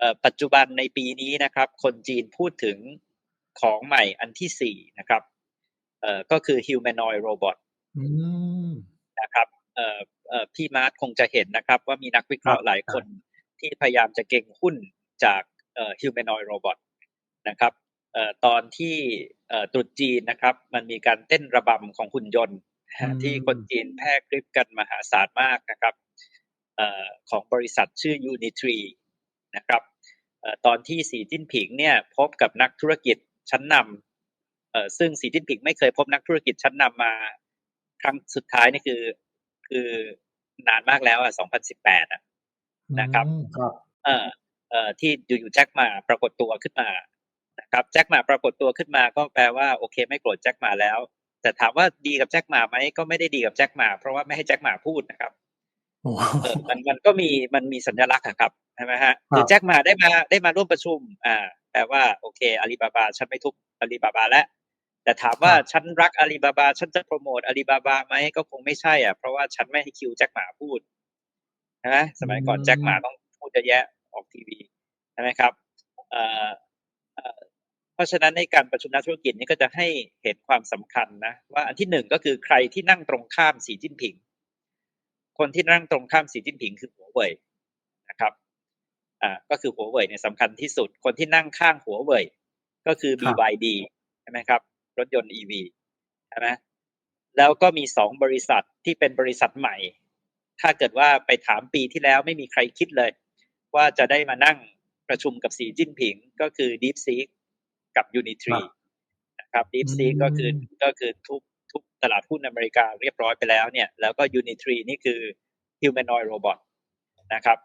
เอ่อปัจจุบันในปีนี้นะครับ คนจีนพูดถึงของใหม่อันที่สี่นะครับเอ่อก็คือ humanoid robot อืมนะครับเอ่อเอ่อพี่มาร์ทคงจะเห็นนะครับ ว่ามีนักวิเคราะห์ครับหลายคนที่พยายามจะเก่งหุ้นจากเอ่อ humanoid robot นะครับเอ่อตอนที่เอ่อตรุษจีนนะครับ มันมีการเต้นระบำของหุ่นยนต์อืมที่คนจีนแพร่คลิปกันมหาศาลมากนะครับเอ่อของบริษัทชื่อ Unitree นะครับเอ่อ ตอนที่สีจิ้นผิงเนี่ยพบกับนักธุรกิจชั้นนำเอ่อซึ่งสีจิ้นผิงไม่เคยพบนักธุรกิจชั้นนำมา ครั้งสุดท้ายนี่คือ คือนานมากแล้วอะ 2018 อะนะครับอืมครับเอ่อเอ่อที่อยู่ๆแจ็คหมาปรากฏตัวขึ้นมานะครับแจ็คหมาปรากฏตัวขึ้นมาก็แปลว่าโอเค ไม่โกรธแจ็คหมาแล้ว แต่ถามว่าดีกับแจ็คหมาไหมก็ไม่ได้ดีกับแจ็คหมา เพราะว่าไม่ให้แจ็คหมาพูดนะครับโอ้เออ มันมันก็มีมันมีสัญลักษณ์อะครับใช่ไหมฮะครับคือแจ็คหมาได้มาได้มาร่วมประชุม อ่าแปลว่าโอเคอาลีบาบาฉันไม่ทุบอาลีบาบาแล้วแต่ถามว่าฉันรักอาลีบาบาฉันจะโปรโมทอาลีบาบาไหมก็คงไม่ใช่อะเพราะว่าฉันไม่ให้คิวแจ็คหมาพูดใช่ไหมสมัยก่อนแจ็คหมาต้องพูดเยอะแยะออกทีวีใช่ไหมครับเอ่อเอ่อเพราะฉะนั้นในการประชุมนักธุรกิจนี่ก็จะให้เห็นความสำคัญนะว่าอันที่หนึ่งก็คือใครที่นั่งตรงข้ามสีจิ้นผิง คนที่นั่งตรงข้ามสีจิ้นผิงคือหัวเว่ยนะครับอ่าก็คือหัวเว่ยเนี่ยสำคัญที่สุด คนที่นั่งข้างหัวเว่ยก็คือครับ BYD ใช่ไหมครับ รถยนต์ EV ใช่ไหมแล้วก็มีสองบริษัทที่เป็นบริษัทใหม่ ถ้าเกิดว่าไปถามปีที่แล้วไม่มีใครคิดเลย ว่าจะได้มานั่งประชุมกับสีจิ้นผิง ก็คือ DeepSeek กับ Unitree นะครับ DeepSeek ก็คือก็คือทุกทุก ตลาดหุ้นอเมริกาเรียบร้อยไปแล้วเนี่ยแล้วก็ Unitree นี่คือ humanoid robot นะครับ